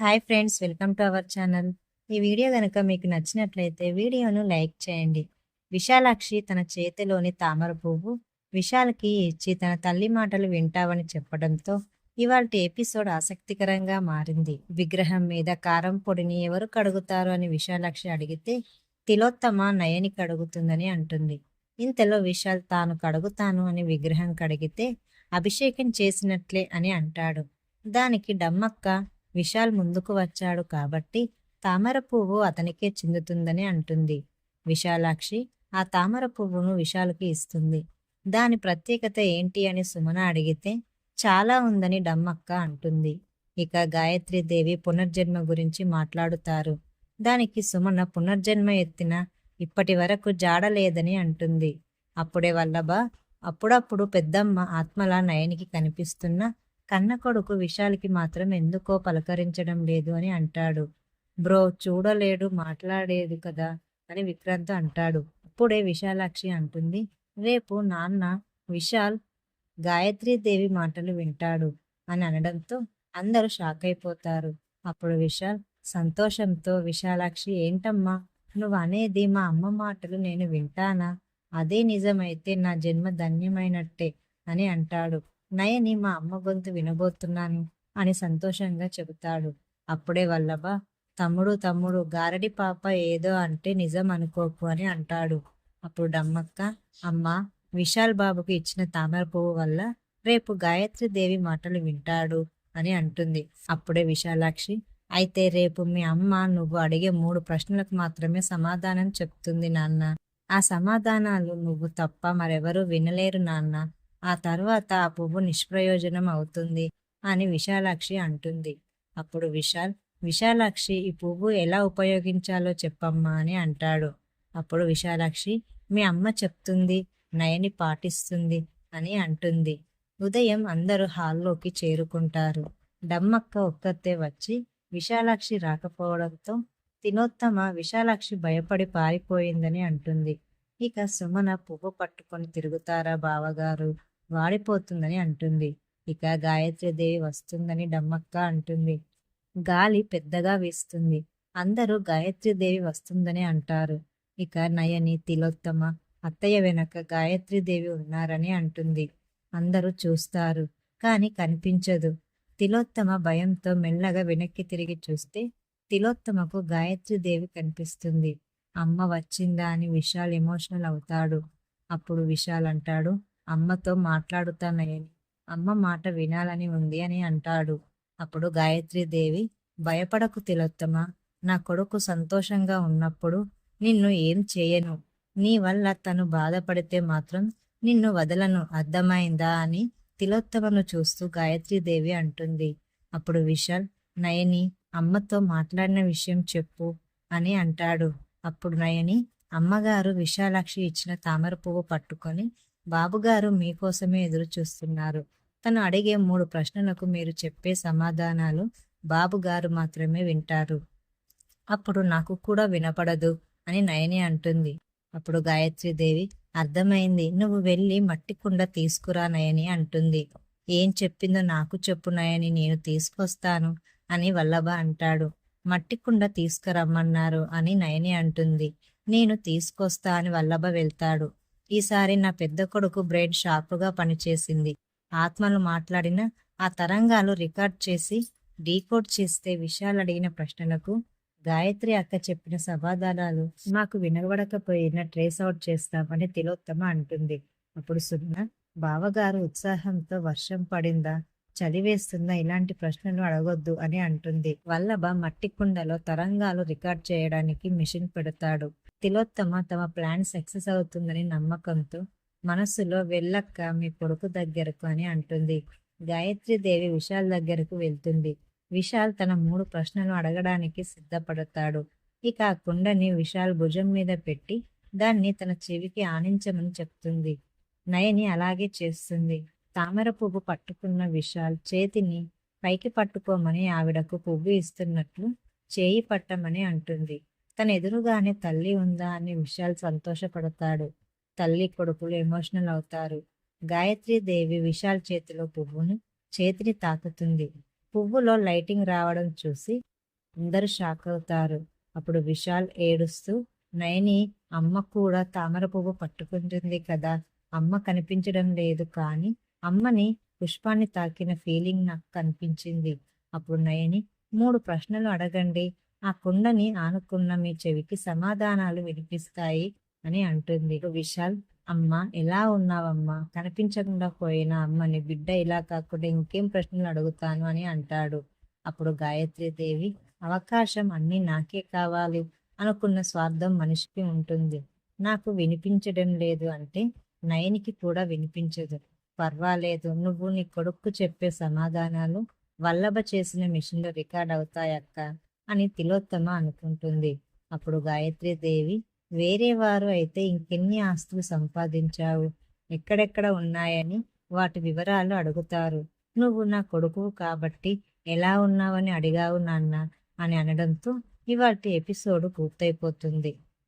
Hi friends welcome to our channel. ఈ video కనుక మీకు నచ్చినట్లయితే వీడియోను లైక్ చేయండి. విశాలాక్షి తన చేతిలోని తామర పువ్వు విశాల్కి ఇచ్చి తన తల్లి మాటలు వింటావని చెప్పడంతో ఇవాళ ఎపిసోడ్ ఆసక్తికరంగా మారింది. విగ్రహం మీద కారం పొడిని ఎవరు కడుగుతారు అని విశాలాక్షి అడిగితే తిలోత్తమ నయని కడుగుతుందని అంటుంది. ఇంతలో విశాల్ తాను కడుగుతాను అని విగ్రహం కడిగితే అభిషేకం చేసినట్లే అని అంటాడు. దానికి డమ్మక్క విశాల్ ముందుకు వచ్చాడు కాబట్టి తామర పువ్వు అతనికే చెందుతుందని అంటుంది. విశాలాక్షి ఆ తామర పువ్వును విశాల్కి ఇస్తుంది. దాని ప్రత్యేకత ఏంటి అని సుమన అడిగితే చాలా ఉందని డమ్మక్క అంటుంది. ఇక గాయత్రి దేవి పునర్జన్మ గురించి మాట్లాడుతారు. దానికి సుమన పునర్జన్మ ఎత్తిన ఇప్పటి వరకు జాడలేదని అంటుంది. అప్పుడే వల్లభ అప్పుడప్పుడు పెద్దమ్మ ఆత్మల నయనికి కనిపిస్తున్న కన్న కొడుకు విశాల్కి మాత్రం ఎందుకో పలకరించడం లేదు అని అంటాడు. బ్రో చూడలేడు మాట్లాడేది కదా అని విక్రాంత్ అంటాడు. అప్పుడే విశాలాక్షి అంటుంది రేపు నాన్న విశాల్ దేవి మాటలు వింటాడు అని అనడంతో అందరూ షాక్ అయిపోతారు. అప్పుడు విశాల్ సంతోషంతో విశాలాక్షి ఏంటమ్మా? నువ్వు అనేది మా అమ్మ మాటలు నేను వింటానా? అదే నిజమైతే నా జన్మ ధన్యమైనట్టే అని అంటాడు. నయని మా అమ్మ గొంతు వినబోతున్నాను అని సంతోషంగా చెబుతాడు. అప్పుడే వల్లభ తమ్ముడు తమ్ముడు గారడి పాప ఏదో అంటే నిజం అనుకోకు అని అంటాడు. అప్పుడు డమ్మక్క అమ్మ విశాల్ బాబుకు ఇచ్చిన తామర పువ్వు వల్ల రేపు గాయత్రి దేవి మాటలు వింటాడు అని అంటుంది. అప్పుడే విశాలాక్షి అయితే రేపు మీ అమ్మ నువ్వు అడిగే మూడు ప్రశ్నలకు మాత్రమే సమాధానం చెప్తుంది నాన్న. ఆ సమాధానాలు నువ్వు తప్ప మరెవరూ వినలేరు నాన్న. ఆ తర్వాత ఆ పువ్వు నిష్ప్రయోజనం అవుతుంది అని విశాలాక్షి అంటుంది. అప్పుడు విశాల్ విశాలాక్షి ఈ పువ్వు ఎలా ఉపయోగించాలో చెప్పమ్మా అని అంటాడు. అప్పుడు విశాలాక్షి మీ అమ్మ చెప్తుంది నయని పాటిస్తుంది అని అంటుంది. ఉదయం అందరూ హాల్లోకి చేరుకుంటారు. డమ్మక్క ఒక్కతే వచ్చి విశాలాక్షి రాకపోవడంతో తినోత్తమ విశాలాక్షి భయపడి పారిపోయిందని అంటుంది. ఇక సుమన పువ్వు పట్టుకొని తిరుగుతారా బావగారు? వాడిపోతుందని అంటుంది. ఇక గాయత్రీదేవి వస్తుందని డమ్మక్క అంటుంది. గాలి పెద్దగా వీస్తుంది. అందరూ గాయత్రీదేవి వస్తుందని అంటారు. ఇక నయని తిలోత్తమ అత్తయ్య వెనక గాయత్రీదేవి ఉన్నారని అంటుంది. అందరూ చూస్తారు కాని కనిపించదు. తిలోత్తమ భయంతో మెల్లగా వెనక్కి తిరిగి చూస్తే తిలోత్తమకు గాయత్రీదేవి కనిపిస్తుంది. అమ్మ వచ్చిందా అని విశాల్ ఎమోషనల్ అవుతాడు. అప్పుడు విశాల్ అంటాడు అమ్మతో మాట్లాడుతానని అమ్మ మాట వినాలని ఉంది అని అంటాడు. అప్పుడు గాయత్రీదేవి భయపడకు తిలోత్తమ నా కొడుకు సంతోషంగా ఉన్నప్పుడు నిన్ను ఏం చేయను. నీ వల్ల తను బాధపడితే మాత్రం నిన్ను వదలను. అర్థమైందా అని తిలోత్తమను చూస్తూ గాయత్రీదేవి అంటుంది. అప్పుడు విశాల్ నయని అమ్మతో మాట్లాడిన విషయం చెప్పు అని అంటాడు. అప్పుడు నయని అమ్మగారు విశాలాక్షి ఇచ్చిన తామర పువ్వు పట్టుకొని బాబుగారు మీకోసమే ఎదురు చూస్తున్నారు తను అడిగే మూడు ప్రశ్నలకు మీరు చెప్పే సమాధానాలు బాబుగారు మాత్రమే వింటారు. అప్పుడు నాకు కూడా వినపడదు అని నయని అంటుంది. అప్పుడు గాయత్రీదేవి అర్థమైంది నువ్వు వెళ్ళి మట్టి కుండ తీసుకురా నయని అంటుంది. ఏం చెప్పిందో నాకు చెప్పు నయని నేను తీసుకొస్తాను అని వల్లభ అంటాడు. మట్టి కుండ తీసుకురమ్మన్నారు అని నయని అంటుంది. నేను తీసుకొస్తా అని వల్లభ వెళ్తాడు. ఈసారి నా పెద్ద కొడుకు బ్రెయిన్ షార్ప్గా పనిచేసింది. ఆత్మలు మాట్లాడిన ఆ తరంగాలు రికార్డ్ చేసి డీకోడ్ చేస్తే విషయాలు అడిగిన ప్రశ్నలకు గాయత్రి అక్క చెప్పిన సమాధానాలు మాకు వినబడకపోయినా ట్రేస్ అవుట్ చేస్తామని తిలోత్తమ అంటుంది. అప్పుడు సున్న బావగారు ఉత్సాహంతో వర్షం పడిందా? చదివేస్తుందా ఇలాంటి ప్రశ్నలు అడగొద్దు అని అంటుంది. వల్లభ మట్టి కుండలో తరంగాలు రికార్డ్ చేయడానికి మిషన్ పెడతాడు. తిలోత్తమ తమ ప్లాన్ సక్సెస్ అవుతుందని నమ్మకంతో మనస్సులో వెళ్ళక్క మీ కొడుకు దగ్గరకు అని అంటుంది. గాయత్రీదేవి విశాల్ దగ్గరకు వెళ్తుంది. విశాల్ తన మూడు ప్రశ్నలు అడగడానికి సిద్ధపడతాడు. ఇక ఆ కుండని విశాల్ భుజం మీద పెట్టి దాన్ని తన చెవికి ఆనించమని చెప్తుంది. నయని అలాగే చేస్తుంది. తామర పువ్వు పట్టుకున్న విశాల్ చేతిని పైకి పట్టుకోమని ఆవిడకు పువ్వు ఇస్తున్నట్లు చేయి పట్టమని అంటుంది. తన ఎదురుగానే తల్లి ఉందా అని విశాల్ సంతోషపడతాడు. తల్లి కొడుకులు ఎమోషనల్ అవుతారు. గాయత్రీదేవి విశాల్ చేతిలో పువ్వును చేతిని తాకుతుంది. పువ్వులో లైటింగ్ రావడం చూసి అందరూ షాక్ అవుతారు. అప్పుడు విశాల్ ఏడుస్తూ నయని అమ్మ కూడా తామర పువ్వు పట్టుకుంటుంది కదా అమ్మ కనిపించడం లేదు కానీ అమ్మని పుష్పాన్ని తాకిన ఫీలింగ్ నాకు కనిపించింది. అప్పుడు నయని మూడు ప్రశ్నలు అడగండి ఆ కుండని ఆనుకున్న మీ చెవికి సమాధానాలు వినిపిస్తాయి అని అంటుంది. విశాల్ అమ్మ ఎలా ఉన్నావమ్మా? కనిపించకుండా పోయిన అమ్మని బిడ్డ ఇలా కాకుండా ఇంకేం ప్రశ్నలు అడుగుతాను అని అంటాడు. అప్పుడు గాయత్రి దేవి అవకాశం అన్నీ నాకే కావాలి అనుకున్న స్వార్థం మనిషికి ఉంటుంది. నాకు వినిపించడం లేదు అంటే నయనికి కూడా వినిపించదు. పర్వాలేదు నువ్వు నీ కొడుకు చెప్పే సమాధానాలు వల్లభ చేసిన మిషన్లో రికార్డ్ అవుతాయక్క. అని తిలోత్తమ అనుకుంటుంది. అప్పుడు గాయత్రి దేవి వేరే వారు అయితే ఇంకెన్ని ఆస్తులు సంపాదించావు? ఎక్కడెక్కడ ఉన్నాయని వాటి వివరాలు అడుగుతారు. నువ్వు నా కొడుకు కాబట్టి ఎలా ఉన్నావని అడిగావు నాన్న అని అనడంతో ఇవాటి ఎపిసోడ్ పూర్తయిపోతుంది.